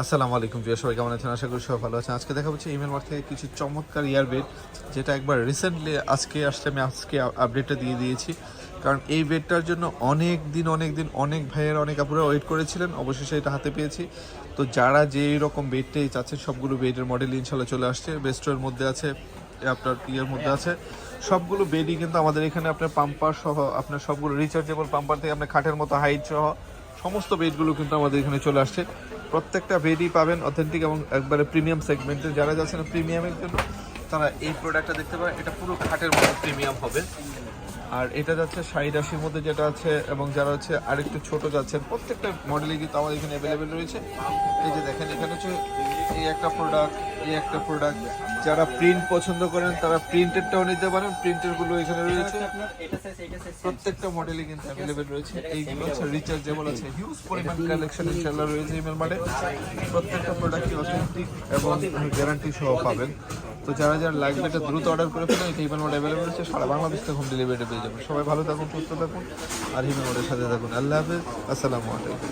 আসসালামু আলাইকুম প্রিয় সবাই কেমন আছেন? আশা করি সবাই ভালো আছেন। আজকে দেখা হচ্ছে ইমেল মার্ট থেকে কিছু চমৎকার ইয়ার বেড যেটা একবার রিসেন্টলি আজকে আসছে আমি আজকে আপডেটটা দিয়ে দিয়েছি। কারণ এই বেডটার জন্য অনেক দিন অনেক দিন, অনেক ভাইয়ের, অনেক আপুরা ওয়েট করেছিলেন। অবশেষে এটা হাতে পেয়েছি। তো যারা যে রকম বেডটাই চাচ্ছেন, সবগুলো বেডের মডেল ইনশাল্লাহ চলে আসছে। বেস্টের মধ্যে আছে আপনার ইয়ের মধ্যে আছে। সবগুলো বেডই কিন্তু আমাদের এখানে আপনার পাম্পার সহ, আপনার সবগুলো রিচার্জেবল পাম্পার থেকে আপনার খাটের মতো হাইট সহ, সমস্ত বেডগুলো কিন্তু আমাদের এখানে চলে আসছে। প্রত্যেকটা বেডই পাবেন অথেন্টিক এবং একবারে প্রিমিয়াম সেগমেন্টে যারা যাচ্ছেন প্রিমিয়ামের জন্য, তারা এই প্রোডাক্টটা দেখতে পারেন। এটা পুরো খাটের মতো প্রিমিয়াম হবে। আর এটা যাচ্ছে ষাট রাশির মধ্যে যেটা আছে, এবং যারা হচ্ছে আরেকটু ছোট যাচ্ছেন, প্রত্যেকটা মডেলই কিন্তু আমাদের এখানে অ্যাভেলেবেল রয়েছে। এই যে দেখেন, এখানে হচ্ছে এই একটা প্রোডাক্ট এই একটা প্রোডাক্ট যারা প্রিন্ট পছন্দ করেন তারা প্রিন্টেডটাও নিতে পারেন। প্রিন্টেরগুলো এখানে রয়েছে। প্রত্যেকটা মডেলই কিন্তু অ্যাভেলেবেল রয়েছে। এইগুলো হচ্ছে রিচার্জেবল আছে। হিউজ পরিমাণ কালেকশন ইনশাআল্লাহ রয়েছে ইমেল মানে প্রত্যেকটা প্রোডাক্টই অথেন্টিক এবং গ্যারান্টি সহ পাবেন। তো যারা যারা লাগবে এটা দ্রুত অর্ডার করে ফেলেন। এটা ইমেল মোড অ্যাভেলেবল রয়েছে। সারা বাংলাদেশ থেকে হোম ডেলিভারি পেয়ে যাবেন। সবাই ভালো থাকুন সুস্থ থাকুন আর হিমেল মোডের সাথে থাকুন। আল্লাহ হাফেজ। আসসালামু আলাইকুম।